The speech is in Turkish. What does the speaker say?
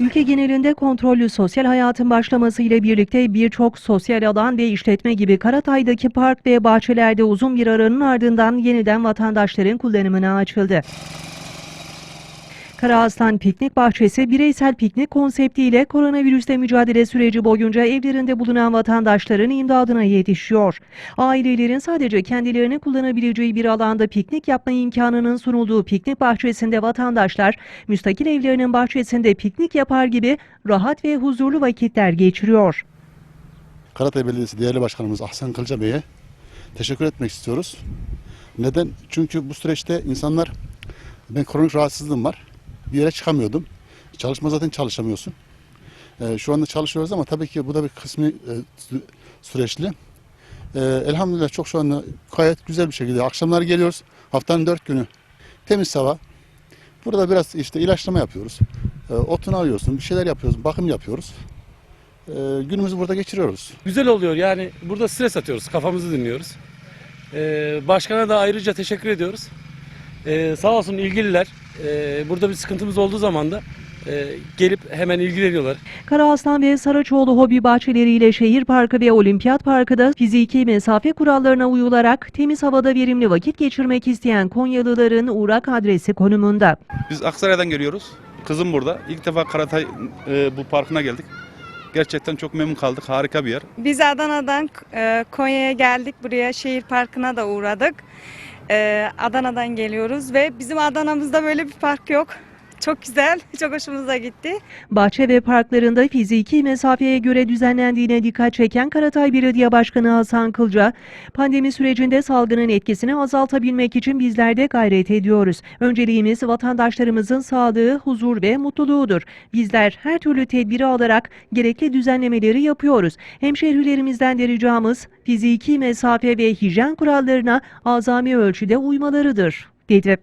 Ülke genelinde kontrollü sosyal hayatın başlaması ile birlikte birçok sosyal alan ve işletme gibi Karatay'daki park ve bahçelerde uzun bir aranın ardından yeniden vatandaşların kullanımına açıldı. Karaaslan Piknik Bahçesi bireysel piknik konseptiyle koronavirüsle mücadele süreci boyunca evlerinde bulunan vatandaşların imdadına yetişiyor. Ailelerin sadece kendilerini kullanabileceği bir alanda piknik yapma imkanının sunulduğu piknik bahçesinde vatandaşlar müstakil evlerinin bahçesinde piknik yapar gibi rahat ve huzurlu vakitler geçiriyor. Karatay Belediyesi değerli başkanımız Ahsen Kılca Bey'e teşekkür etmek istiyoruz. Neden? Çünkü bu süreçte insanlar ben kronik rahatsızlığım var. Bir yere çıkamıyordum. Çalışma zaten çalışamıyorsun. Ee, şu anda çalışıyoruz ama tabii ki bu da bir kısmi e, sü- süreçli. Ee, elhamdülillah çok şu anda gayet güzel bir şekilde. Akşamlar geliyoruz. Haftanın dört günü temiz hava. Burada biraz işte ilaçlama yapıyoruz. Ee, otunu alıyorsun, bir şeyler yapıyoruz, bakım yapıyoruz. Ee, günümüzü burada geçiriyoruz. Güzel oluyor yani burada stres atıyoruz, kafamızı dinliyoruz. Ee, başkana da ayrıca teşekkür ediyoruz. Ee, sağ olsun ilgililer. Ee, burada bir sıkıntımız olduğu zaman da e, gelip hemen ilgileniyorlar. Karaaslan ve Saraçoğlu Hobi Bahçeleri ile Şehir Parkı ve Olimpiyat Parkı'da fiziki mesafe kurallarına uyularak temiz havada verimli vakit geçirmek isteyen Konyalıların uğrak adresi konumunda. Biz Aksaray'dan geliyoruz. Kızım burada. İlk defa Karatay e, bu parkına geldik. Gerçekten çok memnun kaldık. Harika bir yer. Biz Adana'dan e, Konya'ya geldik. Buraya şehir parkına da uğradık. E, Adana'dan geliyoruz ve bizim Adana'mızda böyle bir park yok. Çok güzel, çok hoşumuza gitti. Bahçe ve parklarında fiziki mesafeye göre düzenlendiğine dikkat çeken Karatay Belediye Başkanı Hasan Kılca, pandemi sürecinde salgının etkisini azaltabilmek için bizler de gayret ediyoruz. Önceliğimiz vatandaşlarımızın sağlığı, huzur ve mutluluğudur. Bizler her türlü tedbiri alarak gerekli düzenlemeleri yapıyoruz. Hemşehrilerimizden de ricamız fiziki mesafe ve hijyen kurallarına azami ölçüde uymalarıdır, dedi.